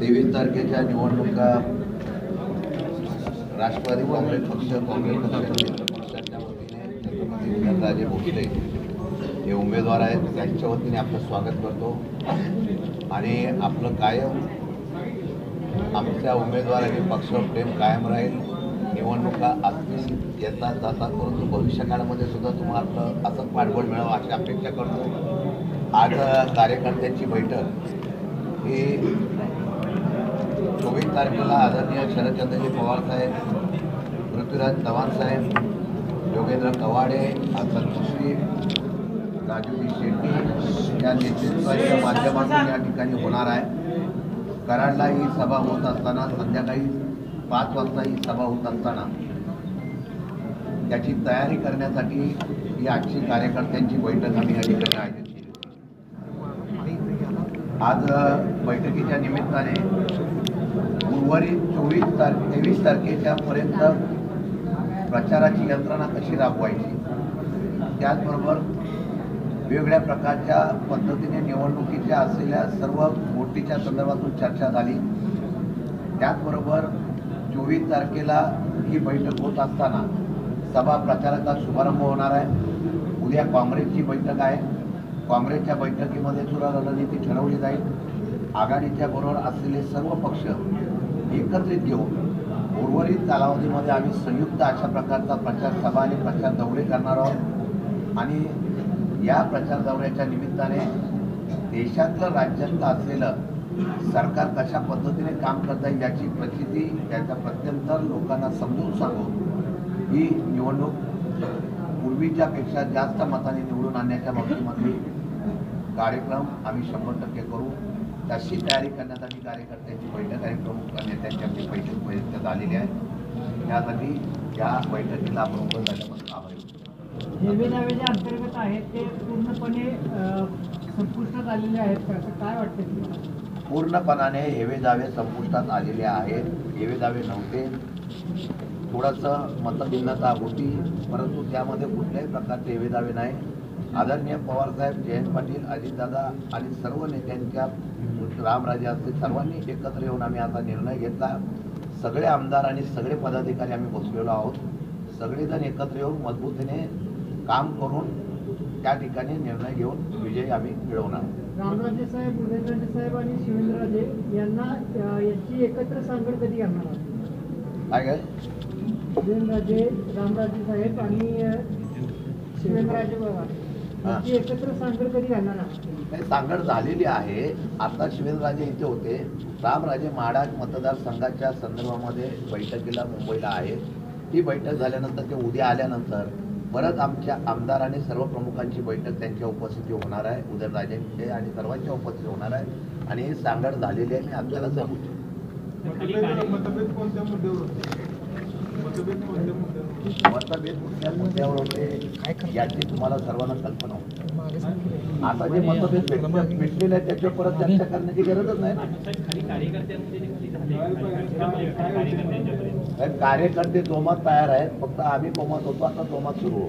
तेवीस तारखेच्या निवडणुका राष्ट्रवादी काँग्रेस पक्ष काँग्रेस पक्ष मित्र पक्षाच्या वतीने छत्रपती राजे भोसले हे उमेदवार आहेत. त्यांच्या वतीने आपलं स्वागत करतो. आणि आपलं कायम आमच्या उमेदवारांनी पक्ष प्रेम कायम राहील. निवडणुका असतील येतात जातात परंतु भविष्यकाळामध्ये सुद्धा तुम्हाला असं पाठबळ मिळावं अशी अपेक्षा करतो. आज कार्यकर्त्यांची बैठक ही चोवीस तारखेला आदरणीय शरदचंद्रजी पवार साहेब पृथ्वीराज चव्हाण साहेब योगेंद्र कवाडे संतोषी राजूजी शेट्टी या नेतृत्वाच्या माध्यमातून या ठिकाणी होणार आहे. कराडला ही सभा होत असताना संध्याकाळी पाच वाजता ही सभा होत असताना त्याची तयारी करण्यासाठी ही आजची कार्यकर्त्यांची बैठक आम्ही या ठिकाणी आयोजित केली आज बैठकीच्या निमित्ताने उर्वरित चोवीस तारखे तेवीस तारखेच्या पर्यंत प्रचाराची यंत्रणा कशी राबवायची? त्याचबरोबर वेगवेगळ्या प्रकारच्या पद्धतीने निवडणुकीच्या असलेल्या सर्व गोष्टीच्या संदर्भातून चर्चा झाली. त्याचबरोबर चोवीस तारखेला ही बैठक होत असताना सभा प्रचाराचा शुभारंभ होणार आहे. उद्या काँग्रेसची बैठक आहे. काँग्रेसच्या बैठकीमध्ये सुद्धा रणनीती ठरवली जाईल. आघाडीच्या बरोबर असलेले सर्व पक्ष एकत्रित घेऊन उर्वरित कालावधीमध्ये आम्ही संयुक्त अशा प्रकारचा प्रचार सभा आणि प्रचार दौरे करणार आहोत. आणि या प्रचार दौऱ्याच्या निमित्ताने देशातलं राज्यातलं असलेलं सरकार कशा पद्धतीने काम करता येईल याची प्रचिती त्याचा प्रत्यंतर लोकांना समजून सांगून ही निवडणूक पूर्वीच्या पेक्षा जास्त मताने निवडून आणण्याच्या बाबतीमध्ये कार्यक्रम आम्ही शंभर टक्के करू. तशी तयारी करण्यासाठी कार्यकर्त्यांची बैठक आणि प्रमुख नेत्यांची आपली बैठक बैठक आलेली आहे. त्यासाठी या बैठकीला आपण उपस्थित झाल्याबद्दल आभारी दावे जे अंतर्गत आहेत ते पूर्णपणे संपुष्टात आलेले आहेत का? असं काय वाटतं पूर्णपणाने हेवे दावे संपुष्टात आलेले आहेत. हेवे दावे नव्हते. थोडंसं मतभिन्नता होती परंतु त्यामध्ये कुठल्याही प्रकारचे हेवे दावे नाही. आदरणीय पवारसाहेब जयंत पाटील अजितदादा आणि सर्व नेत्यांच्या रामराजे असतील सर्वांनी एकत्र येऊन आम्ही आता निर्णय घेतला. सगळे आमदार आणि सगळे पदाधिकारी आम्ही बसलेलो आहोत. सगळेजण एकत्र येऊन मजबूतीने काम करून त्या ठिकाणी निर्णय घेऊन विजय आम्ही मिळवणार रामराजे साहेब उदयनराजे साहेब आणि शिवेंद्रराजे यांना याची एकत्र सांगड कधी करणार काय काय? उदयनराजे रामराजे साहेब आणि शिवेंद्रराजे. याची एकत्र सांगड कधी घालणार आहात नाही. सांगड झालेली आहे. आता शिवेंद्रराजे इथे होते. रामराजे महाडाक मतदारसंघाच्या संदर्भामध्ये बैठकीला मुंबईला आहेत. ती बैठक झाल्यानंतर ते उद्या आल्यानंतर परत आमच्या आमदार आणि सर्व प्रमुखांची बैठक त्यांच्या उपस्थिती होणार आहे. उदयनराजेंचे आणि सर्वांच्या उपस्थिती होणार आहे. आणि ही सांगड झालेली आहे. मी आपल्याला सांगू मतभेद मतभेद कोणत्या मुद्द्यावर होते? मतभेद कुठल्या मुद्द्यावर होते. याची तुम्हाला सर्वांना कल्पना होती. आता जे मतभेद भेट- भेटलेले आहेत त्याच्यावर परत चर्चा करण्याची गरजच नाही कार्यकर्ते जोमात तयार आहेत फक्त आम्ही कोमात होतो आता जोमात सुरू होतो.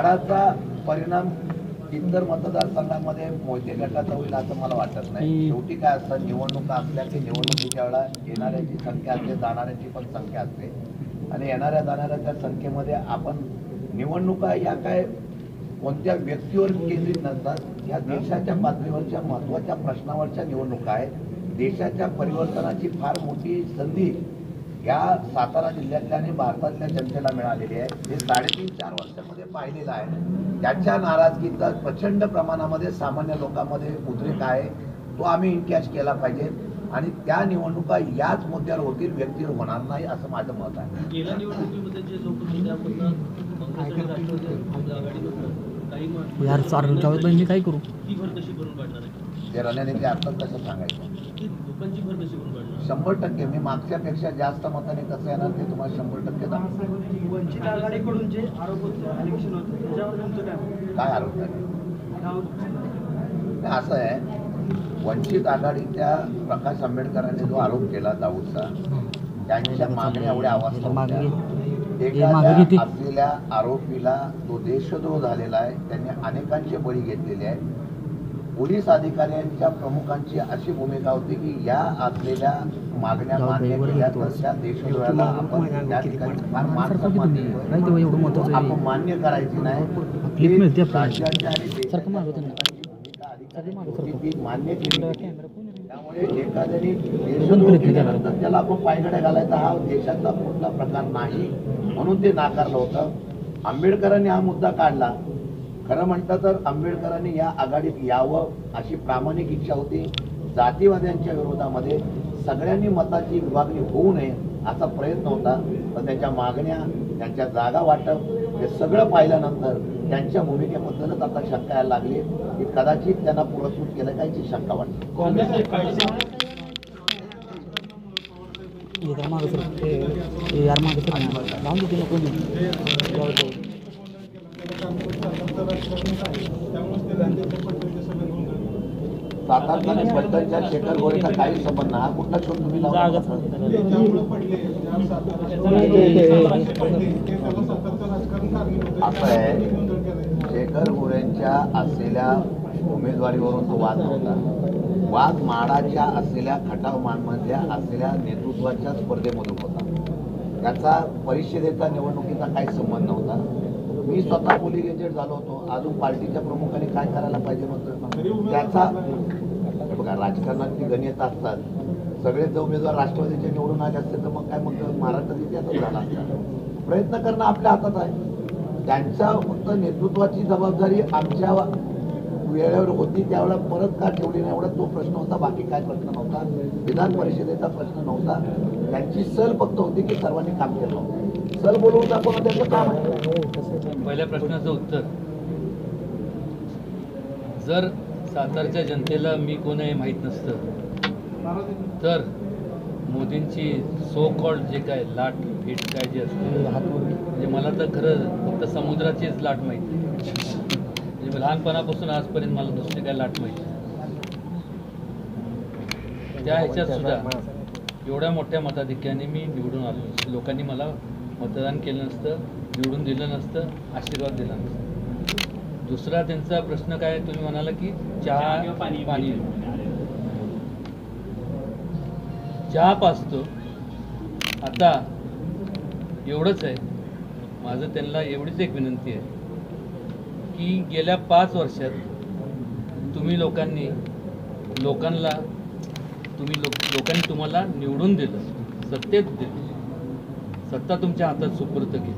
काय परिणाम इतर मतदारसंघामध्ये मोहिते गटाचा होईल असं मला वाटत नाही. शेवटी काय असतं निवडणुका असल्या की निवडणुकीच्या वेळा येणाऱ्याची संख्या असते जाणाऱ्याची पण संख्या असते. आणि येणाऱ्या जाणाऱ्याच्या संख्येमध्ये आपण निवडणुका या काय कोणत्या व्यक्तीवर केंद्रित नसतात या देशाच्या पातळीवरच्या महत्त्वाच्या प्रश्नावरच्या निवडणुका आहेत. देशाच्या परिवर्तनाची फार मोठी संधी या सातारा जिल्ह्यातल्या आणि भारतातल्या जनतेला मिळालेली आहे. हे साडेतीन चार वर्षामध्ये पाहिलेलं आहे. त्याच्या नाराजगीचा प्रचंड प्रमाणामध्ये सामान्य लोकांमध्ये उद्रेक आहे. तो आम्ही इन्कॅश केला पाहिजे. आणि त्या निवडणुका याच मुद्द्यावर होतील व्यक्तीवर होणार नाही असं माझं मत आहे. गेल्या निवडणुकीमध्ये जे लोक काही करू? ती रणनीती आता कसं सांगायचं? शंभर टक्के. मी मागच्यापेक्षा जास्त मताने कसं येणार ते तुम्हाला शंभर टक्के दाखवतो. वंचित आघाडीकडून जे आरोप होते इलेक्शन होतं त्याच्यावर तुमचं काय आरोप नाही, असं आहे वंचित आघाडीच्या प्रकाश आंबेडकरांनी जो आरोप केला दाऊदचा त्यांच्या मागण्या एवढ्या अवस्था होत्या. एखाद्या असलेल्या आरोपीला तो देशद्रोह झालेला आहे त्यांनी अनेकांचे बळी घेतलेले आहेत पोलीस अधिकाऱ्यांच्या प्रमुखांची अशी भूमिका होती की या असलेल्या मागण्या मान्य केल्या तर त्या देशद्रोहाला आपण त्या ठिकाणी फार मान सन्मान देतोय. आपण मान्य करायची नाही. राज्याच्या आणि ती मान्य केली. त्यामुळे एखाद्याने देशद्रोह केल्यानंतर त्याला? आपण पायगड्या घालायचा हा देशातला कुठला प्रकार नाही म्हणून ते नाकारलं होतं. आंबेडकरांनी हा मुद्दा काढला. खरं म्हणतं तर आंबेडकरांनी या आघाडीत यावं अशी प्रामाणिक इच्छा होती. जातीवाद्यांच्या विरोधामध्ये सगळ्यांनी मताची विभागणी होऊ नये असा प्रयत्न होता. पण त्यांच्या मागण्या त्यांच्या जागा वाटप हे सगळं पाहिल्यानंतर त्यांच्या भूमिकेबद्दलच आता शंका यायला लागली. की कदाचित त्यांना पुरस्कृत केलं का याची शंका वाटते. शेखर गोरेचा काही संबंध नाही. हा कुठला शोध तुम्ही लावला होता? असं आहे. शेखर गोरेंच्या असलेल्या उमेदवारीवरून तो वाद नव्हता वाद माडाच्या असलेल्या खटाव मानमधल्या असलेल्या नेतृत्वाच्या स्पर्धेमधून होता त्याचा परिषदेचा निवडणुकीचा काही संबंध नव्हता मी स्वतः पोलिंग एजंट झालो होतो. अजून पार्टीच्या प्रमुखाने काय करायला पाहिजे होतं त्याचा बघा राजकारणात गणित असतात सगळेच उमेदवार राष्ट्रवादीचे निवडून आले असते तर मग काय मग महाराष्ट्रात इतिहासच झाला असता प्रयत्न करणं आपल्या हातात आहे. त्यांच्या फक्त नेतृत्वाची जबाबदारी आमच्या वेळेवर होती त्यावेळेला परत का ठेवली नाही एवढा तो प्रश्न होता. बाकी काय प्रश्न नव्हता. विधान परिषदेचा प्रश्न नव्हता. त्यांची सल फक्त होती की सर्वांनी काम केलं. होतं सल बोलवून दाखवणं त्याचं काम. आहे पहिल्या प्रश्नाचं उत्तर. जर सातारच्या जनतेला मी कोण आहे माहीत नसतं तर मोदींची सो कॉल्ड जे काय लाट भेट काय जे असते म्हणजे मला तर खरं फक्त समुद्राचीच लाट माहिती म्हणजे लहानपणापासून आजपर्यंत मला दुसरी काय लाट माहिती त्या ह्याच्यात सुद्धा एवढ्या मोठ्या मताधिक्याने मी निवडून आलो. लोकांनी मला मतदान केलं नसतं निवडून दिलं नसतं आशीर्वाद दिला नसतं. दुसरा त्यांचा प्रश्न काय? तुम्ही म्हणाला की चहा पाणी पाणी चहा पाचतो. आता एवढंच आहे. माझं त्यांना एवढीच एक विनंती आहे की गेल्या पाच वर्षात तुम्ही लोकांनी लोकांना तुम्ही लोक लोकांनी तुम्हाला निवडून दिलं सत्तेत दिलं. सत्ता तुमच्या हातात सुपूर्त केली.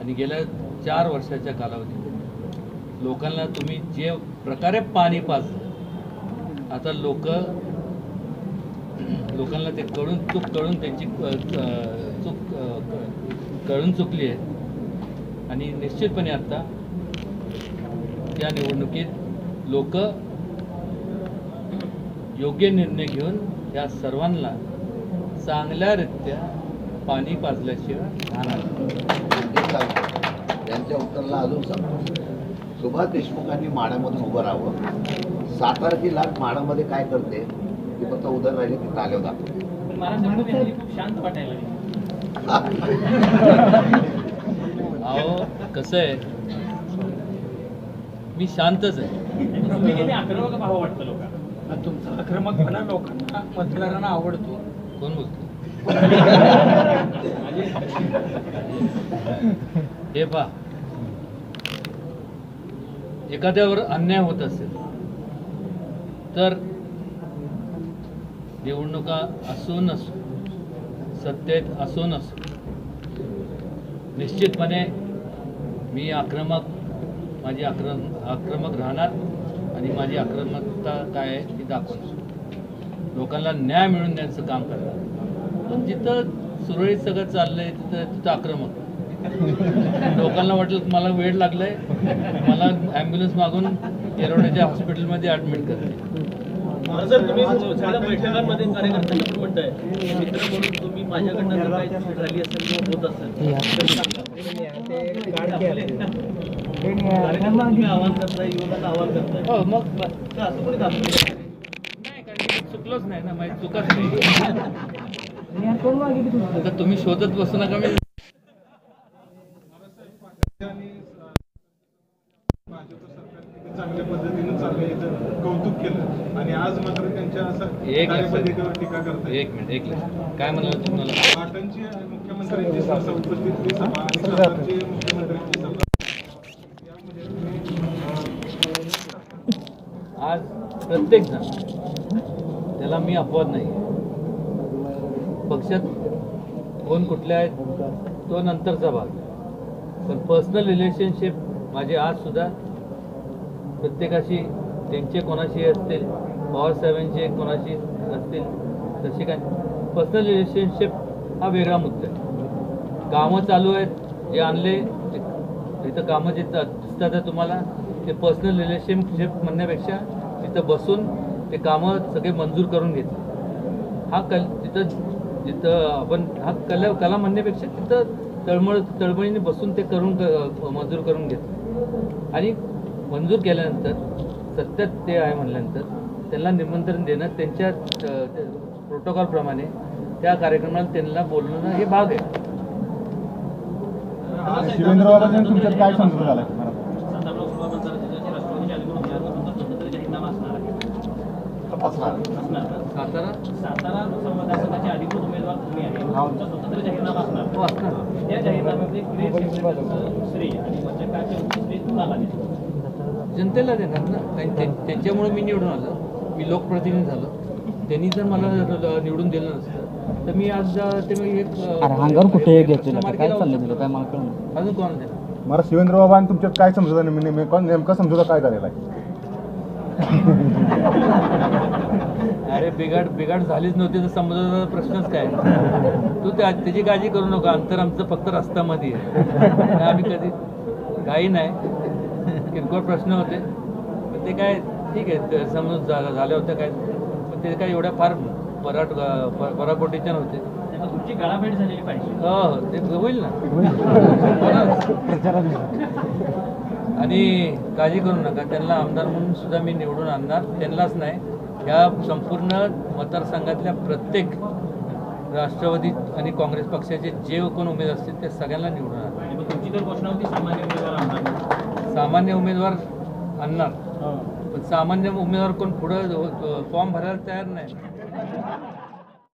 आणि गेल्या चार वर्षाच्या कालावधीत लोकांना तुम्ही जे प्रकारे पाणी पाजलं आता लोक लोकांना ते कळून चूक कळून त्यांची चूक क- कळून चुकली आहे. आणि निश्चितपणे आता त्या निवडणुकीत लोक योग्य निर्णय घेऊन या सर्वांना चांगल्यारित्या पाणी पाजल्याशिवाय. त्यांच्या उत्तराला अजून सांगतो सुभाष देशमुखांनी माडामधून उभं राहावं. साताराची लाट माडामध्ये काय करते ती फक्त उदर राहिले की ताल्यावर दाखवते खूप शांत वाटायला अहो कसं आहे? मी शांतच आहे. आक्रमक भाव वाटतं लोकांना? तुमचा. आक्रमकपणा लोकांना मतदारांना आवडतो. कोण बोलतो हे पा एखाद्यावर अन्याय होत असेल तर निवडणुका असो नसो सत्तेत असो नसो निश्चितपणे मी आक्रमक माझी आक्रम आक्रमक राहणार आणि माझी आक्रमकता काय आहे ती दाखवणार. लोकांना न्याय मिळून द्यायचं काम करणार. पण जिथं सुरळीत सगळं चाललंय तिथं तिथं आक्रमक. लोकांना वाटलं मला वेळ लागलाय मला ॲम्ब्युलन्स मागून येरवड्याच्या हॉस्पिटलमध्ये ॲडमिट करते तुम्ही सगळ्या बैठकांमध्ये कार्यकर्त्यांना पण म्हणताय मित्र म्हणून तुम्ही माझ्याकडनं जर काही चूक झाली असेल किंवा होत असेल कार्यकर्ता तुम्ही आवाहन करताय युवकांना आवाहन करताय. हो मग तर असं कोणी दाखवलं नाही. कारण चुकलोच नाही ना माझी चुकच नाही. आता तुम्ही शोधत बसू नका मी चांगल्या कौतुक केलं आणि आज त्यांच्या टीका एक मिनिट एक काय म्हणाल तुम्हाला? मुख्यमंत्र्यांची आज प्रत्येक जण त्याला मी अपवाद नाही पक्षात कोण कुठले आहेत तो नंतरचा भाग. पण पर्सनल रिलेशनशिप माझे आजसुद्धा प्रत्येकाशी त्यांचे कोणाशी असतील पवारसाहेबांचे कोणाशी असतील तसे काय पर्सनल रिलेशनशिप हा वेगळा मुद्दा आहे. कामं चालू आहेत जे आणले इथं कामं जे दिसतात आहे तुम्हाला ते पर्सनल रिलेशनशिप म्हणण्यापेक्षा तिथं बसून ते कामं सगळे मंजूर करून घेतले. हा कल तिथं जिथं आपण हा कला कला म्हणण्यापेक्षा तिथं तळमळ तळमळीने बसून ते करून मंजूर करून घेतलं आणि मंजूर केल्यानंतर सत्यात ते आहे म्हणल्यानंतर त्यांना निमंत्रण देणं त्यांच्या प्रोटोकॉलप्रमाणे त्या कार्यक्रमाला त्यांना बोलणं हे भाग आहे. काय झाला सातारा लोकसभा मतदारसंघाचे राष्ट्रवादीचे अधिकृत उमेदवार म्हणून स्वतंत्र जाहीरनामा असणार आहे असणार ना? सातारा सातारा लोकसभा मतदारसंघाचे अधिकृत उमेदवार स्वतंत्र जाहीरनामा असणार हो त्या जाहीरनाम्यामध्ये श्रेय आणि श्रेय कुणाला जनतेला देणार ना? कारण त्यांच्यामुळे मी निवडून आलो. मी लोकप्रतिनिधी झालो. त्यांनी जर मला निवडून दिलं नसतं तर मी आज ते मी एक अरे अंगावर कुठे घेतलेलं? काय. तुला काय मला कळलं अजून कोणाला देणार मला शिवेंद्र बाबांनी तुमच्यात काय समजूता नेम- नेमका नेमका समजूता काय झालेला आहे? अरे बिघाड बिघाड झालीच नव्हती तर समजायचा प्रश्नच काय? तू त्या त्याची काळजी करू नका. अंतर आमचं फक्त रस्त्यामध्ये आहे. आम्ही कधी काही नाही. किरकोळ प्रश्न होते. पण ते काय ठीक आहे. समजून झा- झाले होते काय. पण ते काय एवढ्या फार पराट पराकोटीच्या नव्हते. तुमची गळाभेट झालेली पाहिजे. हो हो. ते होईल ना. आणि काळजी करू नका. त्यांना आमदार म्हणून सुद्धा मी निवडून आणणार. त्यांनाच नाही. ह्या संपूर्ण मतदारसंघातल्या प्रत्येक राष्ट्रवादी आणि काँग्रेस पक्षाचे जे कोण उमेदवार असतील ते सगळ्यांना निवडून आणणार. तुमची तर घोषणा होती सामान्य उमेदवार आणणार. सामान्य उमेदवार आणणार. पण सामान्य उमेदवार कोण पुढं फॉर्म भरायला तयार नाही.